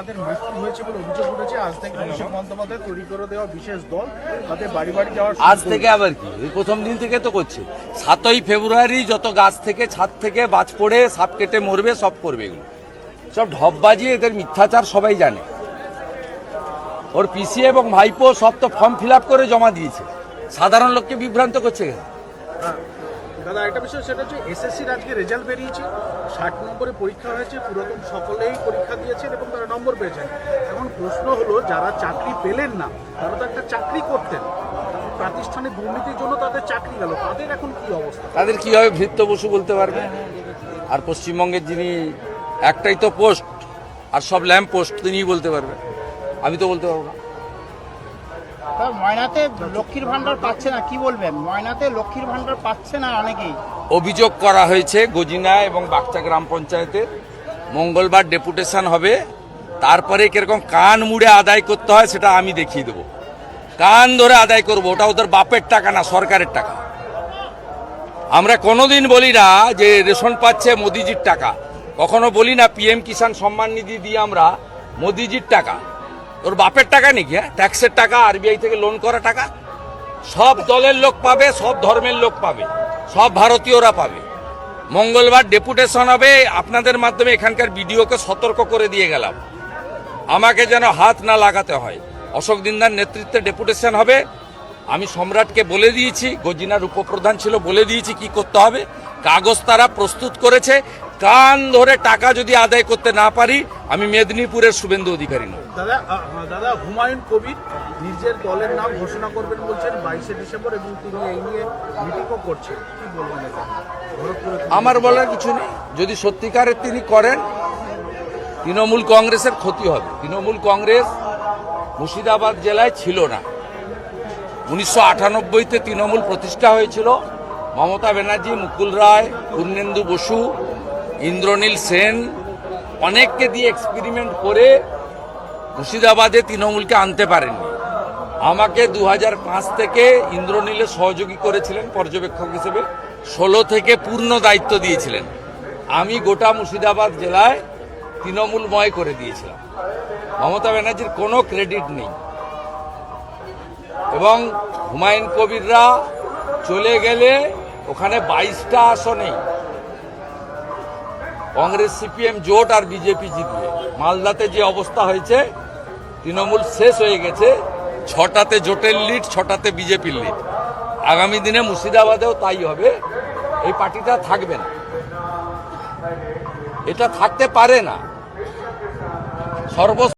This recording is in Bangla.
তাদের মৃত্যু হয়েছে বলে অভিযোগ উঠেছে। আজ থেকে অভিষেক বন্দ্যোপাধ্যায় তৈরি করে দেওয়া বিশেষ দল তাদের বাড়ি বাড়ি যাওয়ার আজ থেকে আবার কি? এই প্রথম দিন থেকে তো করছে। সাতই ফেব্রুয়ারি যত গাছ থেকে ছাদ থেকে বাজ পড়ে সাপ কেটে মরবে সব করবে এগুলো। সব ঢপবাজি এদের মিথ্যাচার সবাই জানে। ওর পিসি এবং ভাইপো সব তো ফর্ম ফিল করে জমা দিয়েছে। সাধারণ লোককে বিভ্রান্ত করছে। দাদা, একটা বিষয় সেটা হচ্ছে এসএসসির আজকে রেজাল্ট বেরিয়েছে। ষাট নম্বরে পরীক্ষা হয়েছে, পুরাতন সকলেই পরীক্ষা দিয়েছেন এবং তারা নম্বর পেয়েছেন। এখন প্রশ্ন হলো, যারা চাকরি পেলেন না, তারা তো একটা চাকরি করতেন। প্রাতিষ্ঠানিক দুর্নীতির জন্য তাদের চাকরি গেল। তাদের এখন কি অবস্থা? তাদের কীভাবে ভৃত্য বসু বলতে পারবে? আর পশ্চিমবঙ্গের যিনি, একটাই তো পোস্ট, আর সব ল্যাম্প পোস্ট, তিনিই বলতে পারবে। আমি তো বলতে পারব না। ময়নাতে লক্ষ্মীর ভান্ডার পাচ্ছে না, কি বলবেন? ময়নাতে লক্ষ্মীর ভান্ডার পাচ্ছে না অনেকেই। অভিযোগ করা হয়েছে গজিনা এবং বাগচা গ্রাম পঞ্চায়েতের মঙ্গলবার ডেপুটেশন হবে। তারপরে কীরকম কান মুড়ে আদায় করতে হয় সেটা আমি দেখিয়ে দেবো। কান ধরে আদায় করব, ওটা ওদের বাপের টাকা না, সরকারের টাকা। আমরা কোনোদিন বলি না যে রেশন পাচ্ছে মোদিজির টাকা। কখনো বলি না, পিএম কিষাণ সম্মান নিধি দিয়ে আমরা, মোদিজির টাকা। তোর বাপের টাকা নাকি হ্যাঁ? ট্যাক্সের টাকা আরবিআই থেকে লোন করা টাকা, সব দলের লোক পাবে, সব ধর্মের লোক পাবে, সব ভারতীয়রা পাবে। মঙ্গলবার ডেপুটেশন হবে, আপনাদের মাধ্যমে এখানকার বিডিওকে সতর্ক করে দিয়ে গেলাম। আমাকে যেন হাত না লাগাতে হয়। অশোক দিনদার নেতৃত্বে ডেপুটেশন হবে। আমি সম্রাটকে বলে দিয়েছি, গজিনার উপপ্রধান ছিল, বলে দিয়েছি কি করতে হবে। কাগজ তারা প্রস্তুত করেছে। কান ধরে টাকা যদি আদায় করতে না পারি, আমি মেদিনীপুরের শুভেন্দু অধিকারী নই। দাদা দাদা হুমায়ুন কবির নিজের দলের নাম ঘোষণা করবেন বলছেন বাইশে ডিসেম্বর এবং তিনি এই নিয়ে মিটিংও করছেন। কি বলবেন আমার বলার কিছু নেই। যদি সত্যিকারের তিনি করেন, তৃণমূল কংগ্রেসের ক্ষতি হবে। তৃণমূল কংগ্রেস মুর্শিদাবাদ জেলায় ছিল না। উনিশশো আটানব্বইতে তৃণমূল প্রতিষ্ঠা হয়েছিল। মমতা ব্যানার্জি, মুকুল রায়, পূর্ণেন্দু বসু, ইন্দ্রনীল সেন অনেককে দিয়ে এক্সপেরিমেন্ট করে মুর্শিদাবাদে তৃণমূলকে আনতে পারেননি। আমাকে দু থেকে ইন্দ্রনীলে সহযোগী করেছিলেন পর্যবেক্ষক হিসেবে, ষোলো থেকে পূর্ণ দায়িত্ব দিয়েছিলেন। আমি গোটা মুর্শিদাবাদ জেলায় তৃণমূলময় করে দিয়েছিলাম। মমতা ব্যানার্জির কোনো ক্রেডিট নেই। এবং হুমায়ুন কবিররা চলে গেলে ওখানে বাইশটা আসনে কংগ্রেস, সিপিএম জোট আর বিজেপি জিতবে। মালদাতে যে অবস্থা হয়েছে তৃণমূল শেষ হয়ে গেছে। ছটাতে জোটের লিড ছটাতে বিজেপির লিড আগামী দিনে মুর্শিদাবাদেও তাই হবে। এই পার্টিটা থাকবে না। এটা থাকতে পারে না। সর্ব